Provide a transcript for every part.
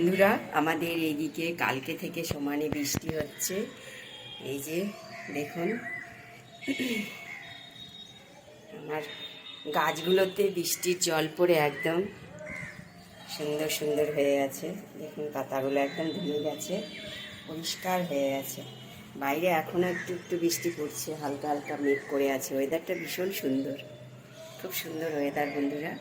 বন্ধুরা আমাদের এইদিকে কালকে থেকে সমানে বৃষ্টি হচ্ছে। এই যে, দেখুন। আমার গাছগুলোতে বৃষ্টির জল পড়ে একদম। সুন্দর সুন্দর হয়ে গেছে। দেখুন, পাতাগুলো একদম ধুয়ে গেছে। পরিষ্কার হয়ে গেছে। বাইরে এখনও একটু একটু বৃষ্টি পড়ছে। হালকা হালকা মেঘ করে আছে। ওয়েদারটা ভীষণ সুন্দর। খুব সুন্দর ওয়েদার বন্ধুরা।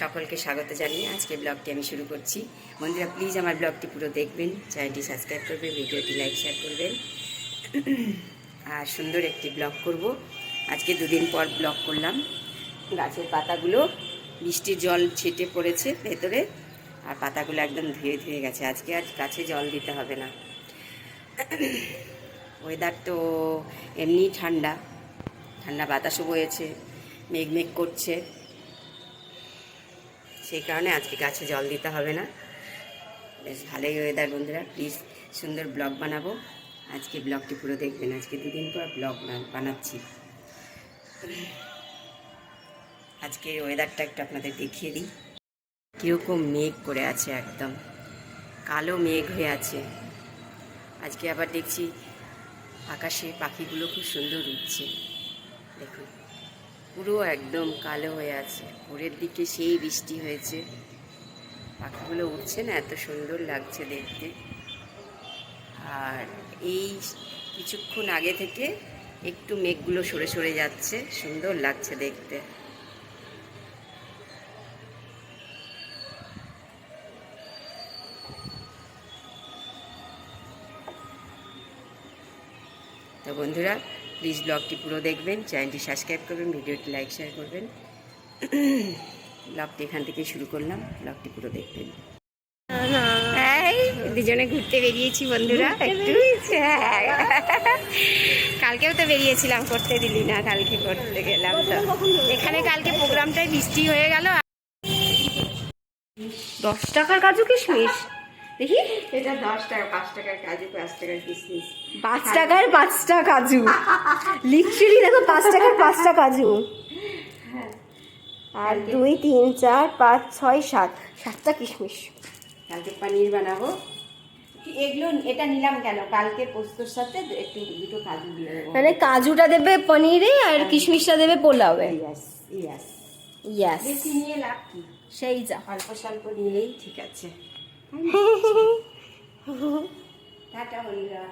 সকলকে স্বাগত জানিয়ে আজকে ব্লগটি আমি শুরু করছি। বন্ধুরা প্লিজ আমার ব্লগটি পুরো দেখবেন চ্যানেলটি সাবস্ক্রাইব করবেন, ভিডিওটি লাইক শেয়ার করবেন। আর সুন্দর একটি ব্লগ করব। আজকে দুদিন পর ব্লগ করলাম। গাছের পাতাগুলো, বৃষ্টির জল ছিটে পড়েছে ভেতরে, আর পাতাগুলো একদম ধুয়ে ধুয়ে গেছে। আজকে আর গাছে জল দিতে হবে না। ওয়েদার তো এমনি ঠান্ডা। ঠান্ডা বাতাসও বয়েছে মেঘ মেঘ করছে। সেই কারণে আজকে গাছে জল দিতে হবে না। বেশ ভালোই ওয়েদার বন্ধুরা প্লিজ সুন্দর ব্লগ বানাবো। আজকে ব্লগটি পুরো দেখবেন, আজকে দুদিন পর ব্লগ বানাচ্ছি। আজকে ওয়েদারটা একটু আপনাদের দেখিয়ে দিই। কীরকম মেঘ করে আছে একদম, কালো মেঘ হয়ে আছে। আজকে আবার দেখছি আকাশে পাখিগুলো খুব সুন্দর উঠছে দেখুন। পুরো একদম কালো হয়ে আছে। ভোরের দিকে সেই বৃষ্টি হয়েছে। পাখিগুলো উঠছে না, এত সুন্দর লাগছে দেখতে। আর এই কিছুক্ষণ আগে থেকে একটু মেঘগুলো সরে সরে যাচ্ছে, সুন্দর লাগছে দেখতে। তো বন্ধুরা প্লিজ ব্লগটি পুরো দেখবেন চ্যানেলটি সাবস্ক্রাইব করবেন ভিডিওটি লাইক শেয়ার করবেন। ব্লগটি এখান থেকে শুরু করলাম ব্লগটি পুরো দেখবেন। এই দুজনে ঘুরতে বেরিয়েছি বন্ধুরা একটু। কালকেও তো বেরিয়েছিলাম করতে দিলি না কালকে করতে গেলাম তো। এখানে কালকে প্রোগ্রামটাই বৃষ্টি হয়ে গেল। দশ টাকার কাজু কিশমিশ? দেখি? এটা দশ টাকা পাঁচ টাকার কাজু পাঁচ টাকার কিসমিস। পাঁচ টাকার পাঁচটা কাজু। লিটারেলি দেখো পাঁচ টাকার পাঁচটা কাজু। আর দুই তিন চার পাঁচ ছয় সাত। সাতটা কিশমিশ কালকে পনির বানাবো। এগুলো এটা নিলাম কেন? কালকে পোস্তর সাথে একটু দুটো কাজু দিয়ে দেবো। মানে কাজুটা দেবে পনিরে আর কিশমিশটা দেবে পোলাওয়ে। ইয়াস ইয়াস ইয়াস বেশি নিয়ে লাভ কি? সেই যা। অল্প স্বল্প নিলেই ঠিক আছে। টাটা বন্ধুরা